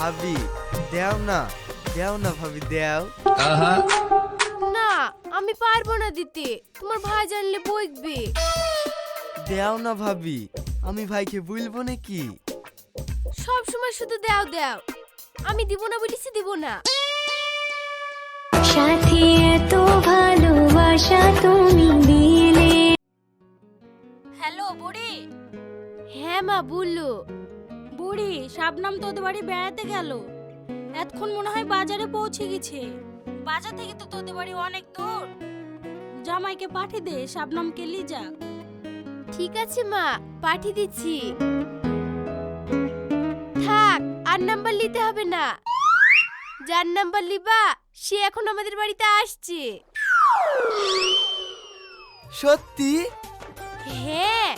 ভাবি। দেও না দেও না ভাবি দেও। না আমি পারব না দিতে। তোমার ভাই জানলে বইকবে দেও না ভাবি আমি ভাইকে বলব নাকি? সব সময় শুধু দাও দাও। আমি দিব না বলেছি দিব না। সাথী এত ভালোবাসা তুমি দিলে। হ্যালো বুড়ি। হ্যাঁ মা বলল। বুড়ি শাবনাম তোদের বাড়ি বেড়াতে গেল। এতক্ষণ মনে হয় বাজারে পৌঁছে গেছে। বাজার থেকে তো তোদের বাড়ি অনেক দূর। জামাইকে পাঠিয়ে দে শাবনামকে লি যাক ঠিক আছে মা পাঠিয়ে দিচ্ছি। থাক আর নাম্বার নিতে হবে না। যার নাম্বার লিবা সে এখন আমাদের বাড়িতে আসছে। সত্যি? হ্যাঁ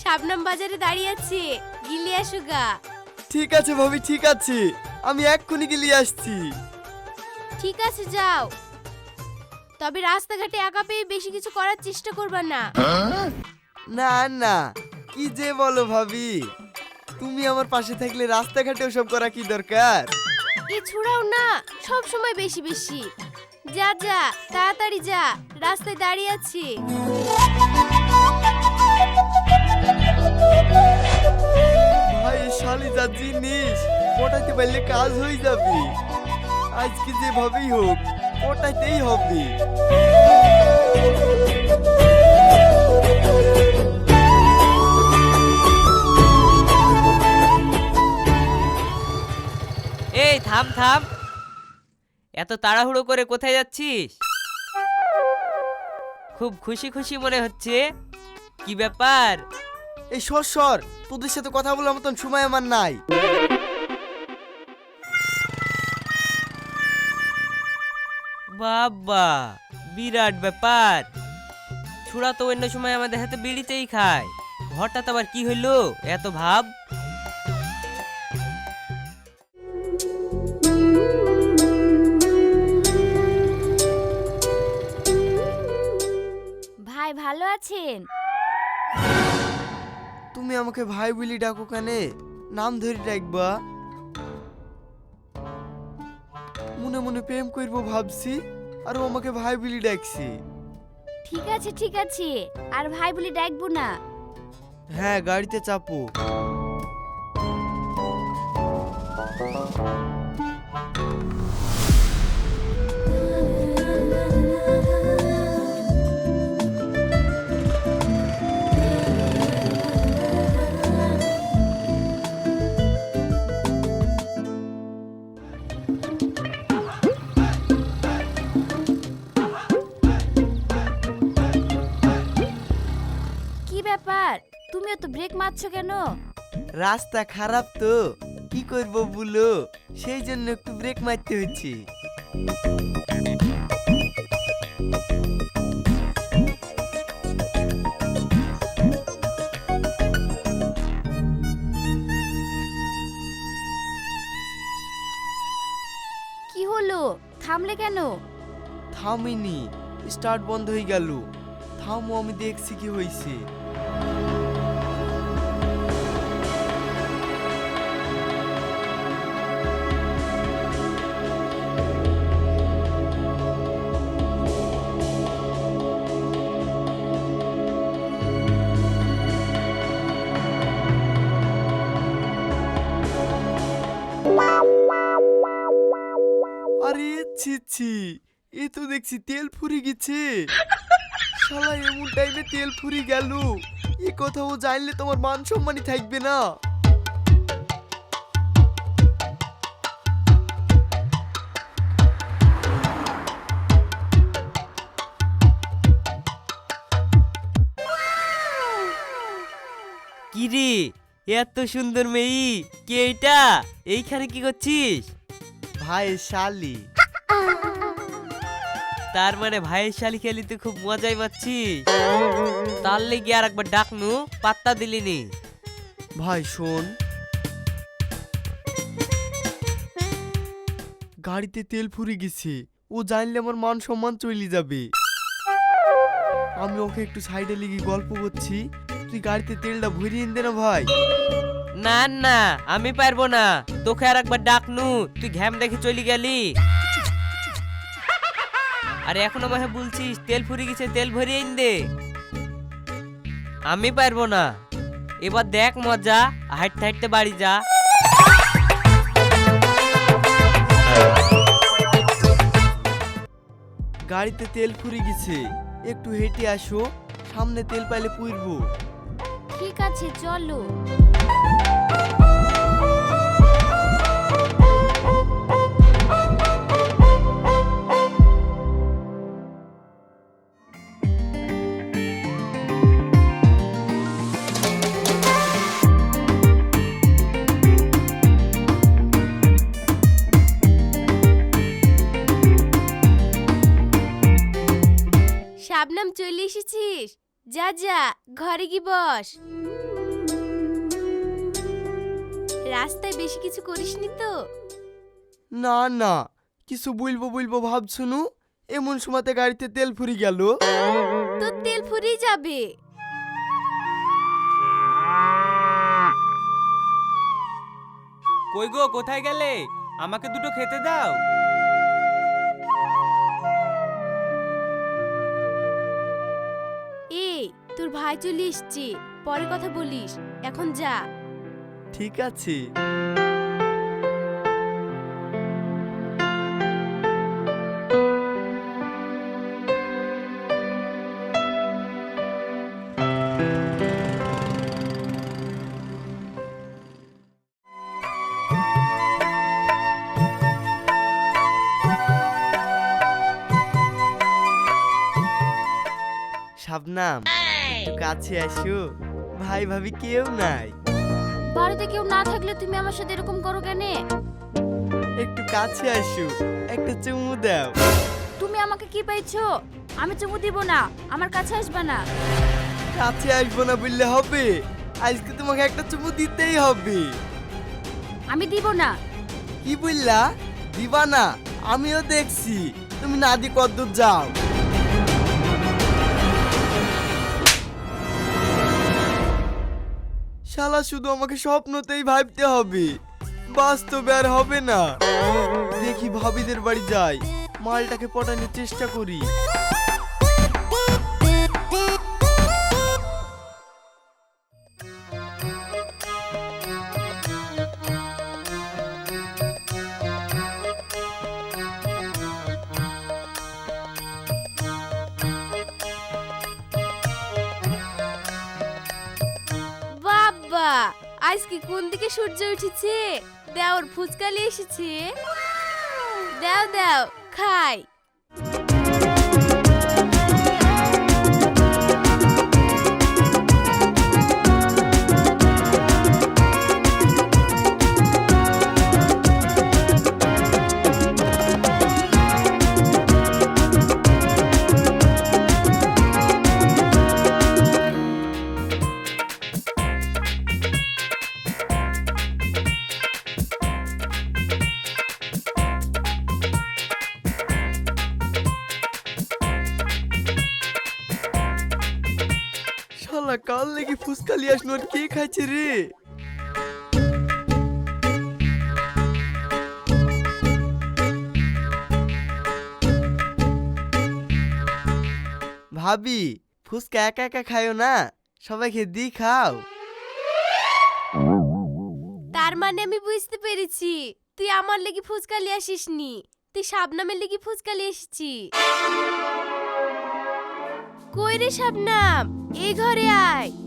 শাবনাম বাজারে দাঁড়িয়ে আছে। গিলে আসুগা ঠিক আছে ভাবি ঠিক আছে। আমি এক্ষুনি গিয়ে নিয়ে আসছি। ঠিক আছে যাও। তবে রাস্তাঘাটে একা পেয়ে বেশি কিছু করার চেষ্টা করবা না। না না। কি যে বলো ভাবি। তুমি আমার পাশে থাকলে রাস্তাঘাটে ওসব করা কি দরকার? এ ছুড়াও না সব সময় বেশি বেশি। যা যা তাড়াতাড়ি যা রাস্তায় দাঁড়িয়ে আছি। যা জিনিস, পটাইতে পারলে কাজ হয়ে যাবে। আজকে যেভাবেই হোক, পটাইতেই হবে। এই, থাম থাম। এত তাড়াহুড়ো করে কোথায় যাচ্ছিস? খুব খুশি খুশি মনে হচ্ছে। কি ব্যাপার? এই সর সর। তোদের সাথে কথা বলার মতন সময় আমার নাই। বাবা বিরাট ব্যাপার। ছোড়া তো অন্য সময় আমাদের হাতে বিড়িতেই খায়। হঠাৎ আবার কি হইল? এত ভাব। ভাই ভালো আছেন? তুমি আমাকে ভাই বলি ডাকো কানে? নাম ধরে ডাকবা। মনে মনে প্রেম করব ভাবছি আর ও আমাকে ভাই বলি ডাকছি। ঠিক আছে ঠিক আছে আর ভাই বলি ডাকবো না। হ্যাঁ গাড়িতে চাপো। কি ব্যাপার? তুমিও তো ব্রেক মারছো কেন? রাস্তা খারাপ তো। কি করব বলো? সেই জন্য একটু ব্রেক মারতে হচ্ছে। থামলে কেন? থামিনি স্টার্ট বন্ধ হয়ে গেল। থামো আমি দেখছি কি হয়েছে দেখছি তেল ফুরি গেছে শালা এমন টাইমে তেল ফুরি গেল। এ কথা ও জানলে তোমার মান সম্মানই থাকবে না। কি রে এত সুন্দর মেয়ে কে এটা? এইখানে কি করছিস? ভাই শালি। তার মানে ভাইয়ের শালি খেলিতে খুব মজাই পাচ্ছি তার লেগে আর একবার ডাকনু পাত্তা দিলিনি। ভাই শোন। গাড়িতে তেল ফুরি গেছে। ও জানলে আমার মান সম্মান চলে যাবে। আমি ওকে একটু সাইডে লিগে গল্প করছি। তুই গাড়িতে তেলটা ভরিয়ে দে না ভাই? না না আমি পারব না। তোকে আর একবার ডাকনু তুই ঘ্যাম দেখে চলে গেলি। আরে এখন আমাকে বলছিস তেল ফুরিয়ে গেছে তেল ভরিয়ে এনে দে। আমি পারব না। এবার দেখ মজা হাঁটতে হাঁটতে বাড়ি যা। গাড়িতে তেল ফুরিয়ে গেছে একটু হেঁটে আসো সামনে তেল পাইলে পুইরবো। ঠিক আছে চলো। যা যা ঘরে গি বস। রাস্তায় বেশি কিছু করিসনি তো? না না কিছু বলব বলব ভাবছুনু? এমন সময়তে গাড়িতে তেল ফুরিয়ে গেল। তোর তেল ফুরিয়ে যাবে। কই গো কোথায় গেলে? আমাকে দুটো খেতে দাও। তোর ভাই চলে এসছে। পরে কথা বলিস। এখন যা। ঠিক আছে। শাবনাম একটু কাছে আসো। ভাই ভাবি কেউ নাই। বাড়িতে কেউ না থাকলে তুমি আমার সাথে এরকম করো কেন? একটু কাছে আসো। একটা চুমু দাও। তুমি আমাকে কি পেয়েছ আমি চুমু দিব না। আমার কাছে আসবে না। কাছে আসব না বললে হবে। আজকে তোমাকে একটা চুমু দিতেই হবে। আমি দিব না। কি বললা? দিবা না। আমিও দেখছি। তুমি না দি কদ্দূর যাও। শালা, শুধু আমাকে স্বপ্নতেই ভাবতে হবে। বাস্তবে আর হবে না। দেখি ভাবিদের বাড়ি যাই। মালটাকে পটানোর চেষ্টা করি। বাবা আজ কি কোন দিকে সূর্য উঠেছে? দেওর ফুচকালি এসেছে। দাও দাও খাই। শালা কাল লেগে ফুসকালি আসলো, আর কে খাইছে রে? ভাবি ফুসকা একা একা খায়ও না সবাইকে দি খাও। তার মানে আমি বুঝতে পেরেছি, তুই আমার লেগে ফুচকা ফুচকালি আসিসনি, তুই শাবনামের লেগে ফুচকালি এসেছি কই রে শাবনাম? এই ঘরে আয়।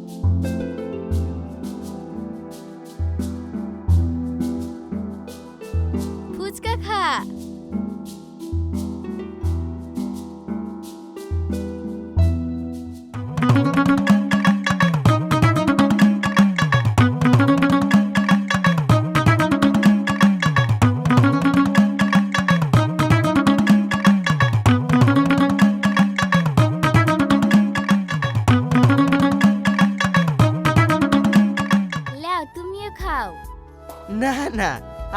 না না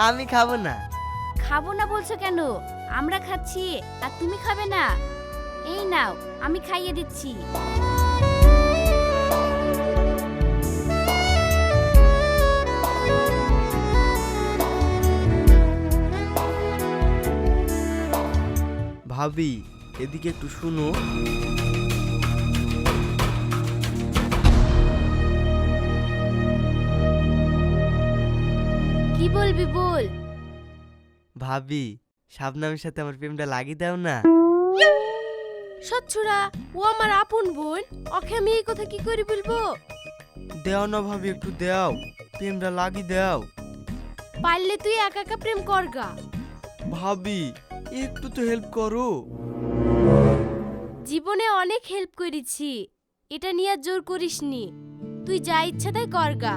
আমি খাব না। খাব না বলছো কেন? আমরা খাচ্ছি আর তুমি খাবে না? এই নাও আমি খাইয়ে দিচ্ছি। ভাবি এদিকে একটু শুনো। বলবি বল। ভাবি শাবনামের সাথে আমার প্রেমটা লাগিয়ে দাও না। সচ্ছুরা ও আমার আপন বোন ওকে আমি এই কথা কি করে বলব? দেও না ভাবি একটু দেও প্রেমটা লাগিয়ে দাও। পারলে তুই একা একা প্রেম করগা ভাবি একটু তো হেল্প করো। জীবনে অনেক হেল্প করেছি এটা নিয়ে আর জোর করিসনি। তুই যা ইচ্ছা তাই করগা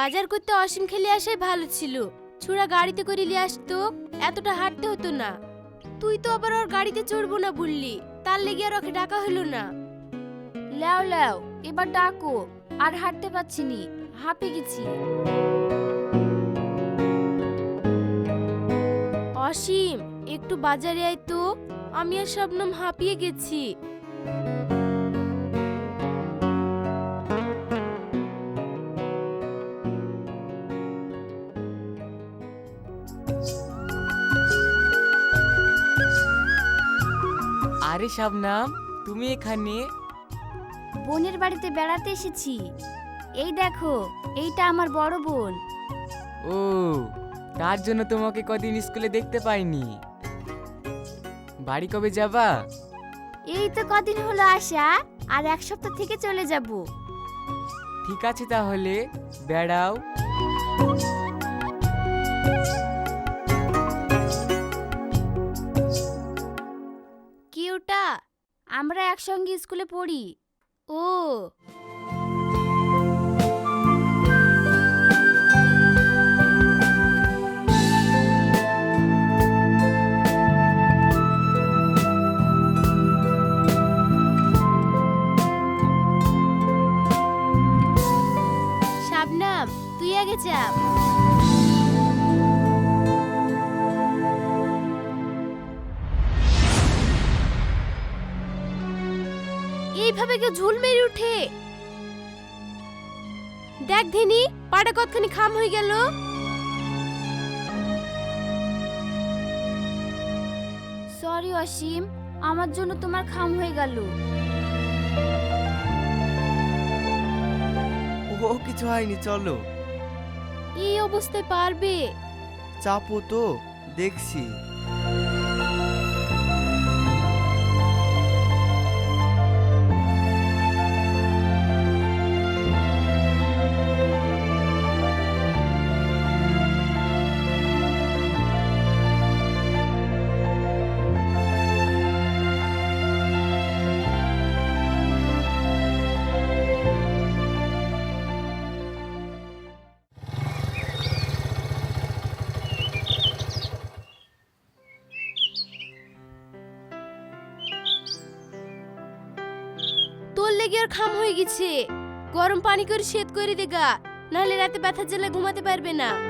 বাজার করতে অসীম খেলে আসাই ভালো ছিল। ছোড়া গাড়িতে করে নিয়ে আসতো, এতটা হাঁটতে হতো না। তুই তো আবার ওর গাড়িতে চড়বো না বললি, তার লেগে আর ওকে ডাকা হলো না। লেও লেও এবার ডাকো, আর হাঁটতে পারছি নি, হাঁপে গেছি। অসীম, একটু বাজারে আয় তো, আমি আর শবনম হাঁপিয়ে গেছি। শাবনাম তুমি এখানে? বোনের বাড়িতে বেড়াতে এসেছি। এই দেখো এইটা আমার বড় বোন। ও তার জন্য তোমাকে কদিন স্কুলে দেখতে পাইনি। বাড়ি কবে যাবা? এই তো কদিন হলো আসা আর এক সপ্তাহ থেকে চলে যাব। ঠিক আছে তাহলে বেড়াও। আমরা একসঙ্গে স্কুলে পড়ি। ও খাম হয়ে গেল। সরি অসীম আমার জন্য তোমার খাম হয়ে গেল। ও কিছু হয়নি চলো। এই অবস্থায় পারবে। চাপো তো দেখছি। খাম হয়ে গেছে? গরম পানি করে সেদ করে দেগা নাহলে রাতে ব্যথা জেলে ঘুমাতে পারবে না।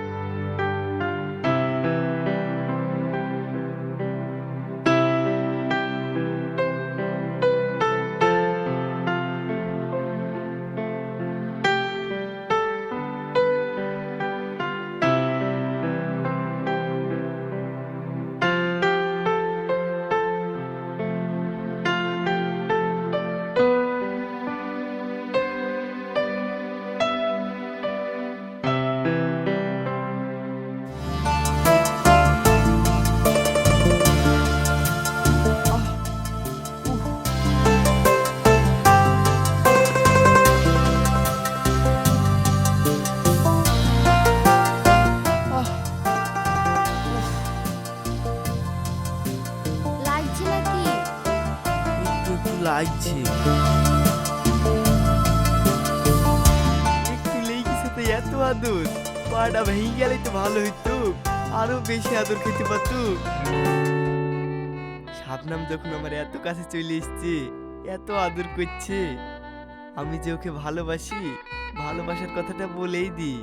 ভেঙে গেলে তো ভালো হইতো। আরও বেশি আদর খেতে পারতো। শাবনাম যখন আমার এত কাছে চলে এসছে এত আদর করছে আমি যে ওকে ভালোবাসি ভালোবাসার কথাটা বলেই দি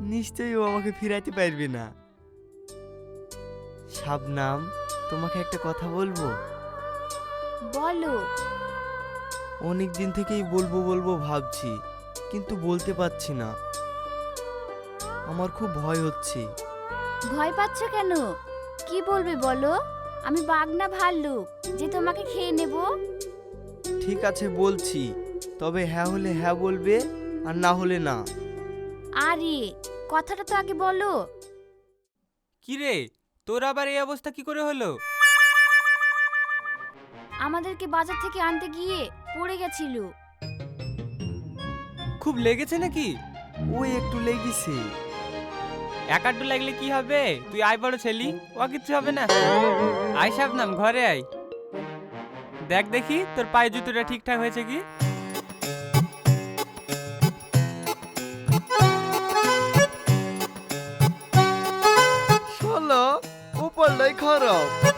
নিশ্চয়ই ও আমাকে ফিরাতে পারবে না। শাবনাম তোমাকে একটা কথা বলব? বলো। অনেক দিন থেকেই বলব বলব ভাবছি কিন্তু বলতে পারছি না। আমার খুব ভয় হচ্ছে। ভয় পাচ্ছ কেন? কি বলবে বলো? আমি বাঘ না ভাল্লুক যে তোমাকে খেয়ে নেব? ঠিক আছে বলছি। তবে হ্যাঁ হলে হ্যাঁ বলবে আর না হলে না। আরে কথাটা তো আগে বলো। কি রে? তোর আবার এই অবস্থা কি করে হলো? আমাদেরকে বাজার থেকে আনতে গিয়ে পড়ে গেছিল। খুব লেগেছে নাকি? ওই একটু লেগেছে। একাড্ডু লাগলে কি হবে? তুই আয় বড় ছেলি, ও কিছু হবে না। আয় নাম ঘরে আয়। দেখ দেখি, তোর পায়ে জুতোটা ঠিকঠাক হয়েছে কি? ষোলো উপর খারাপ।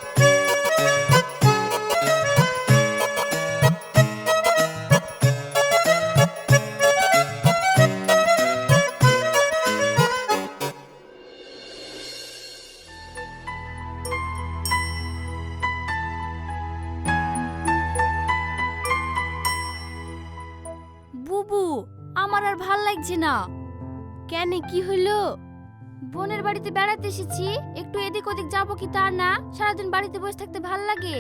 বাড়িতে এসেছি। একটু এদিক ওদিক যাব কি তা না? সারাদিন বাড়িতে বসে থাকতে ভালো লাগে?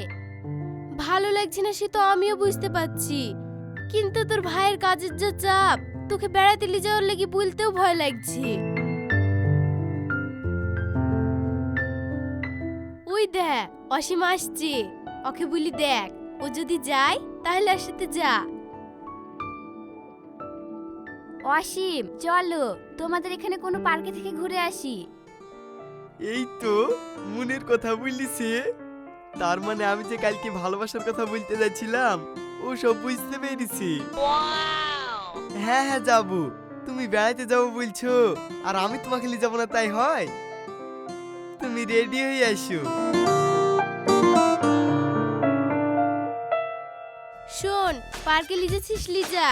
ভালো লাগছে না সে তো আমিও বুঝতে পারছি। কিন্তু তোর ভাইয়ের কাজের যা চাপ তোকে বেড়াতে নিয়ে যাওয়ার লেগে বলতেও ভয় লাগছে। ওই দেখ অসীম আসছে। ওকে বলি দেখ ও যদি যায় তাহলে ওর সাথে যা। অসীম চলো তোমাদের এখানে কোনো পার্কে থেকে ঘুরে আসি। এই তো মনের কথা বলিছে তার মানে আমি যে কালকে ভালোবাসার কথা বলতে যাচ্ছিলাম ও সব বুঝতে পেরেছি। হ্যাঁ হ্যাঁ যাব। তুমি বেড়াতে যাব বলছো আর আমি তোমাকে নিয়ে যাব না তাই হয়? তুমি রেডি হয়ে আসো। শোন পার্কে লিজেছিস লিজা।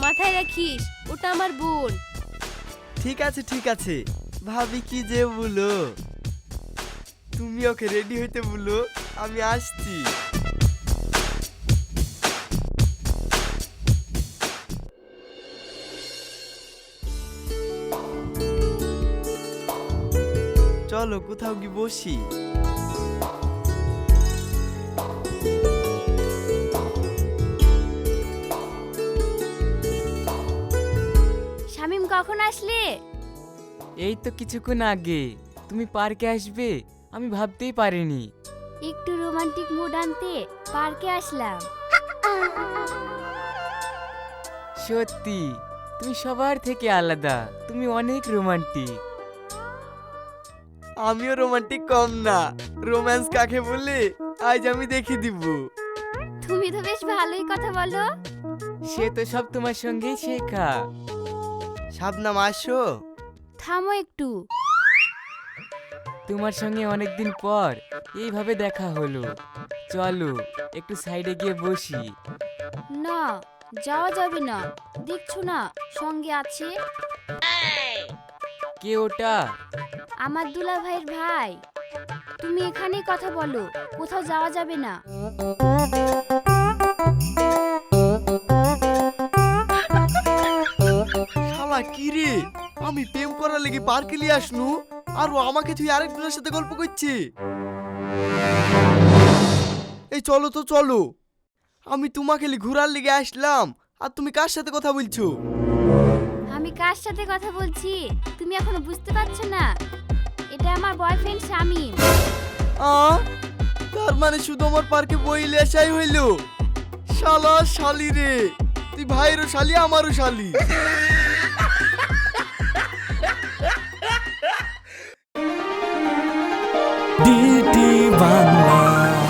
মাথায় রাখিস ওটা আমার বোন। ঠিক আছে ঠিক আছে। ভাবি কি যে বলো? তুমি ওকে রেডি হইতে বলো, আমি আসছি। চলো কোথাও কি বসি। শামিম, কখন আসলে? এই তো কিছুক্ষণ আগে। তুমি পার্কে আসবে? আমি ভাবতেই পারিনি। একটু রোমান্টিক মুড আনতে পার্কে আসলাম। সত্যি তুমি সবার থেকে আলাদা। তুমি অনেক রোমান্টিক। আমিও রোমান্টিক কম না। রোম্যান্স কাকে বলে আজ আমি দেখে দিব। তুমি তো বেশ ভালোই কথা বলো। সে তো সব তোমার সঙ্গেই শেখা। শাবনাম আসো। থামো একটু। তোমার সঙ্গে অনেকদিন পর এইভাবে দেখা হলো। চলো একটু সাইডে গিয়ে বসি। না যাওয়া যাবে না। দেখছ না সঙ্গে আছে? কে ওটা? আমার দুলা ভাইয়ের ভাই। তুমি এখানেই কথা বলো কোথাও যাওয়া যাবে না। কি রে? আমি প্রেম করার লেগে পার্কে নিয়ে আসনু? আর ও আমাকে তুই আরেকজনের সাথে গল্প করছে। এই চলো তো চলো। আমি তোমাকে লি ঘোরার লেগে আসলাম। আর তুমি কার সাথে কথা বলছো? আমি কার সাথে কথা বলছি? তুমি এখনও বুঝতে পারছ না। এটা আমার বয়ফ্রেন্ড শামিম। আ? তার মানে শুধু আমার পার্কে বইলে আসাই হইল? শালা শালি রে। তুই ভাইয়েরও শালি আমারও শালি। সিটি বাংলা।